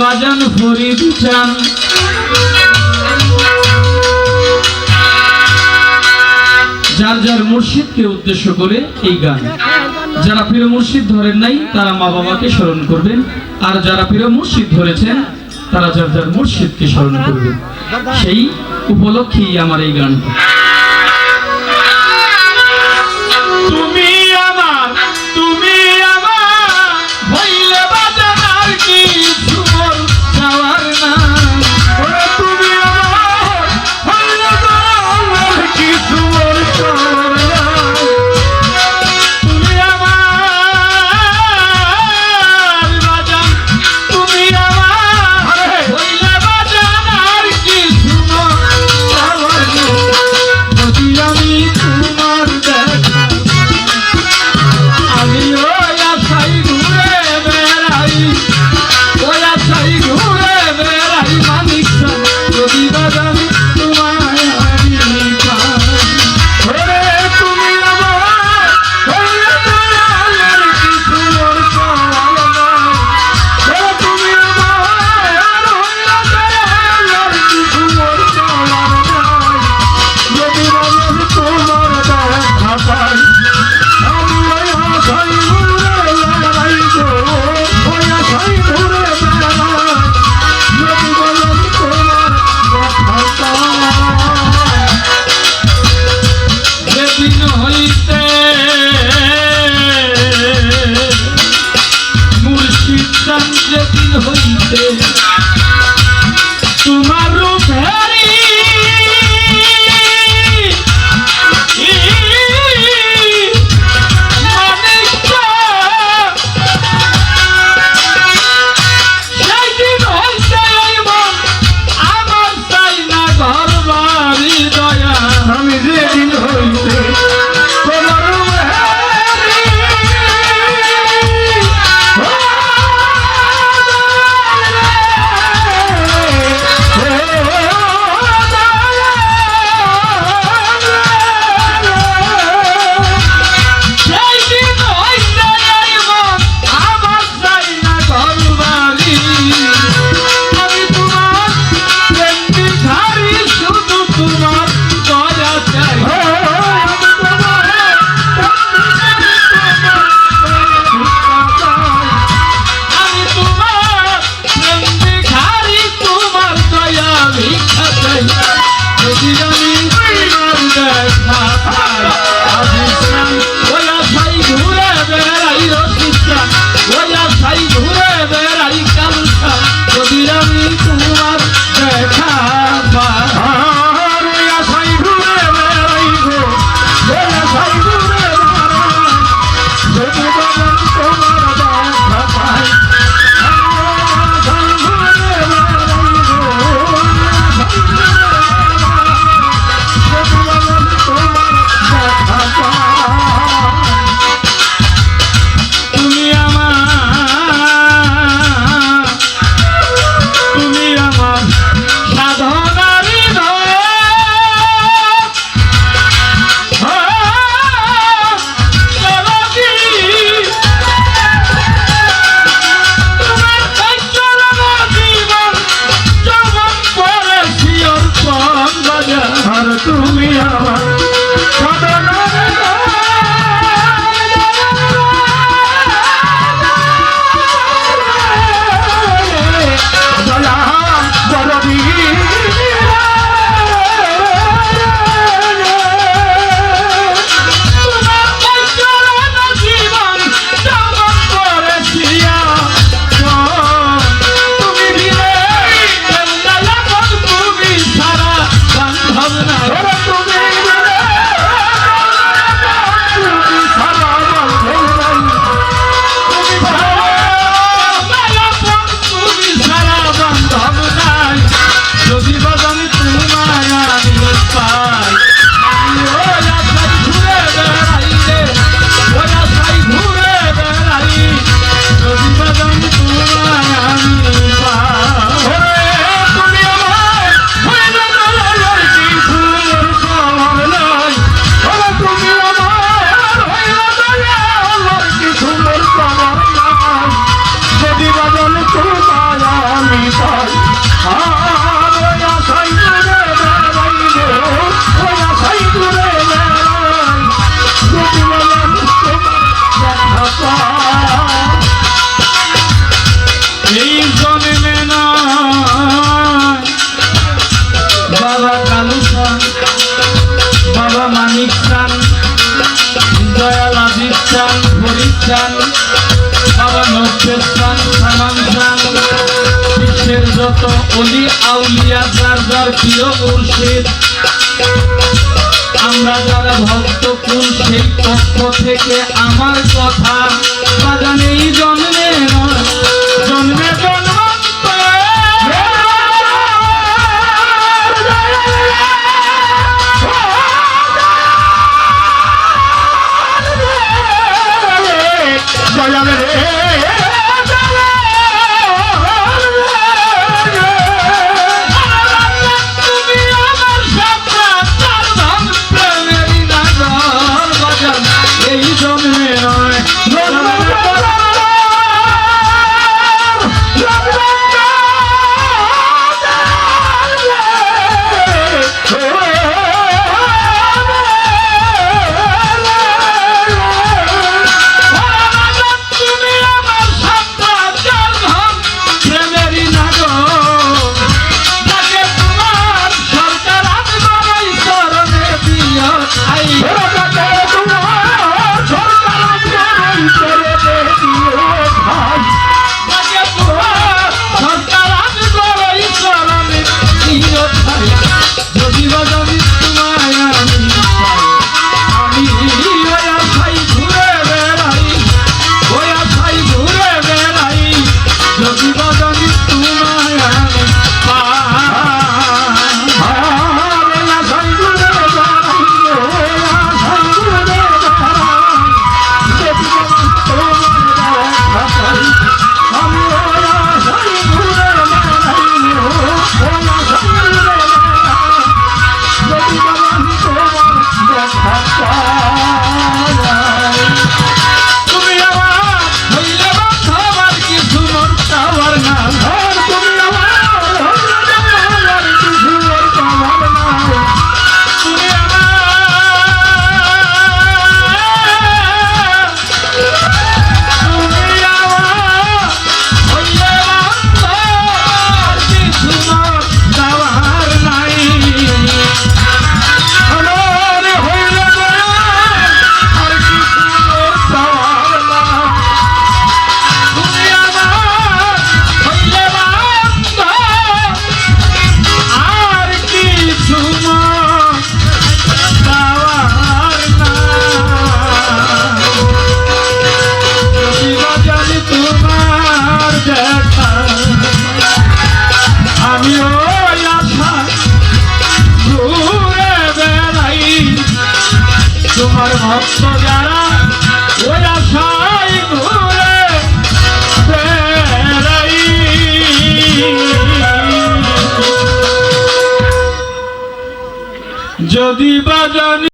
বাজান ফরিদান যার যার মুর্শিদকে উদ্দেশ্য করে এই গান। যারা প্রিয় মুর্শিদ ধরেন নাই, তারা মা বাবাকে স্মরণ করবেন। আর যারা প্রিয় মুর্শিদ ধরেছেন, তারা যার যার মুর্শিদকে স্মরণ করবেন। সেই উপলক্ষেই আমার এই গানটা যদি বদল তোমায় আমি তাই যত অলি আউলিয়া যার যার প্রিয় মুর্শিদ। আমরা যারা ভক্ত কুল, সেই পক্ষ থেকে আমার কথা। বাজানেই জন্মে জন্মে জন্মে I'm sorry.